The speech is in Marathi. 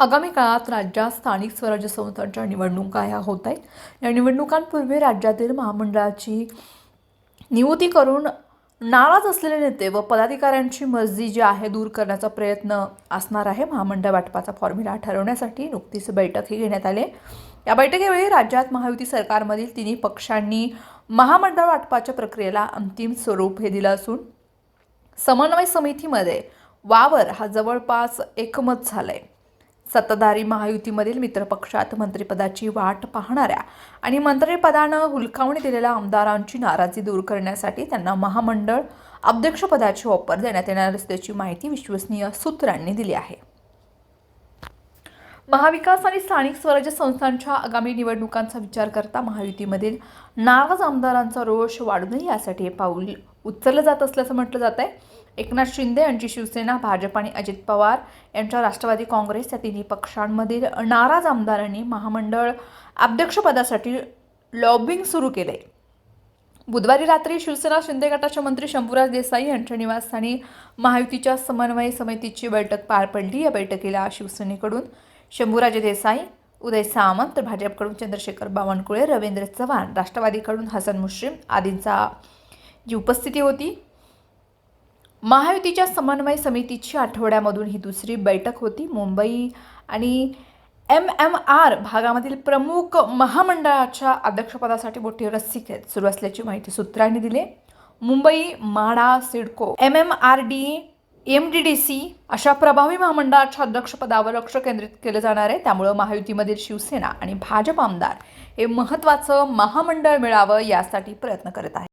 आगामी काळात राज्यात स्थानिक स्वराज्य संस्थांच्या निवडणुका ह्या होत आहेत या निवडणुकांपूर्वी राज्यातील महामंडळाची नियुक्ती करून नाराज असलेले नेते व पदाधिकाऱ्यांची मर्जी जी आहे दूर करण्याचा प्रयत्न असणार आहे महामंडळ वाटपाचा फॉर्म्युला ठरवण्यासाठी नुकतीच बैठकही घेण्यात आली आहे. या बैठकीवेळी राज्यात महायुती सरकारमधील तिन्ही पक्षांनी महामंडळ वाटपाच्या प्रक्रियेला अंतिम स्वरूप हे दिलं असून समन्वय समितीमध्ये वावर हा जवळपास एकमत झाला आहे सत्ताधारी महायुतीमधील मित्रपक्षात मंत्रिपदाची वाट पाहणाऱ्या आणि मंत्रिपदानं हुलकावणी दिलेल्या आमदारांची नाराजी दूर करण्यासाठी त्यांना महामंडळ अध्यक्षपदाची ऑफर देण्यात येणार असल्याची माहिती विश्वसनीय सूत्रांनी दिली आहे. महाविकास आणि स्थानिक स्वराज्य संस्थांच्या आगामी निवडणुकांचा विचार करता महायुतीमधील नाराज आमदारांचा रोष वाढू नये यासाठी हे पाऊल उचललं जात असल्याचं म्हटलं जात आहे एकनाथ शिंदे यांची शिवसेना भाजप आणि अजित पवार यांच्या राष्ट्रवादी काँग्रेस या तिन्ही पक्षांमधील नाराज आमदारांनी महामंडळ अध्यक्षपदासाठी लॉबिंग सुरू केले बुधवारी रात्री शिवसेना शिंदे गटाचे मंत्री शंभूराज देसाई यांच्या निवासस्थानी महायुतीच्या समन्वय समितीची बैठक पार पडली. या बैठकीला शिवसेनेकडून शंभूराजे देसाई उदय सामंत तर भाजपकडून चंद्रशेखर बावनकुळे रवींद्र चव्हाण राष्ट्रवादीकडून हसन मुश्रीम आदींचा जी उपस्थिती होती. महायुतीच्या समन्वय समितीची आठवड्यामधून ही दुसरी बैठक होती. मुंबई आणि एम एम आर भागामधील प्रमुख महामंडळाच्या अध्यक्षपदासाठी मोठी रस्सीखेच सुरू असल्याची माहिती सूत्रांनी दिली. Mumbai Madha CIDCO M M R D M D D C अशा प्रभावी महामंडळाच्या अध्यक्षपदावर लक्ष केंद्रित केलं जाणार आहे. त्यामुळं महायुतीमधील शिवसेना आणि भाजप आमदार हे महत्त्वाचं महामंडळ मिळावं यासाठी प्रयत्न करत आहे